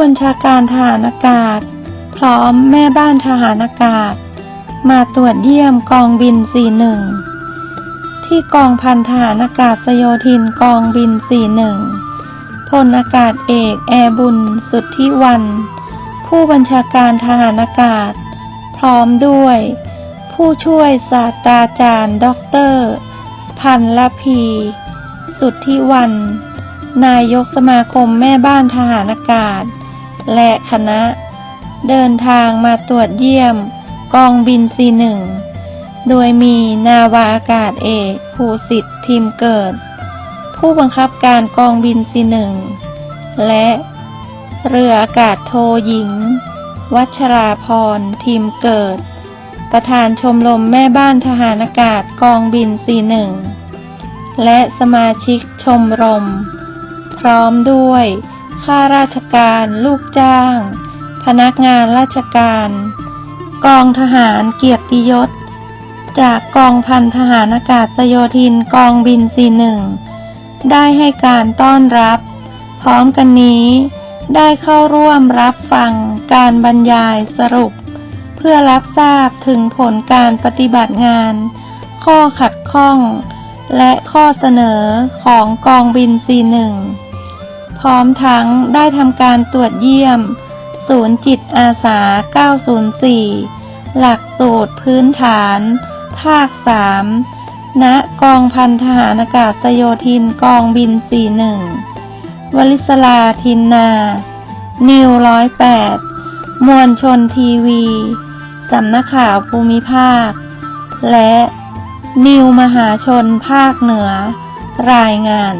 บัญชาการทหารอากาศ พร้อมแม่บ้านทหารอากาศ มาตรวจเยี่ยมกองบิน 41 ที่กองพันทหารอากาศโยธินกองบิน 41 พลอากาศเอกแอร์บุญสุทธิวัน ผู้บัญชาการทหารอากาศ พร้อมด้วย ผู้ช่วยศาสตราจารย์ด็อกเตอร์ พันละพี สุทธิวันนายกสมาคมแม่บ้านทหารอากาศ และคณะ เดินทางมาตรวจเยี่ยม กองบิน41โดยมีนาวาอากาศเอกภูสิทธิ์ทีมเกิด ผู้บังคับการกองบิน41และเรืออากาศโทหญิง วัชราพรทีมเกิด ประธานชมรมแม่บ้านทหารอากาศกองบิน41และสมาชิกชมรม พร้อมด้วย ข้าราชการ ลูกจ้าง พนักงานราชการ กองทหารเกียรติยศ จากกองพันทหารอากาศโยธินกองบิน41ได้ให้การต้อนรับ พร้อมกันนี้ ได้เข้าร่วมรับฟังการบรรยายสรุป เพื่อรับทราบถึงผลการปฏิบัติงาน ข้อขัดข้อง และข้อเสนอของกองบิน41 พร้อมทั้งได้ทำการตรวจเยี่ยม ศูนย์จิตอาสา 904 หลักสูตรพื้นฐาน ภาค 3 ณ กองพันทหารอากาศโยธินกองบิน 41 วลิศลาทินนา นิวร้อยแปดมวลชนทีวี สำนักข่าวภูมิภาค และนิวมหาชนภาคเหนือ รายงาน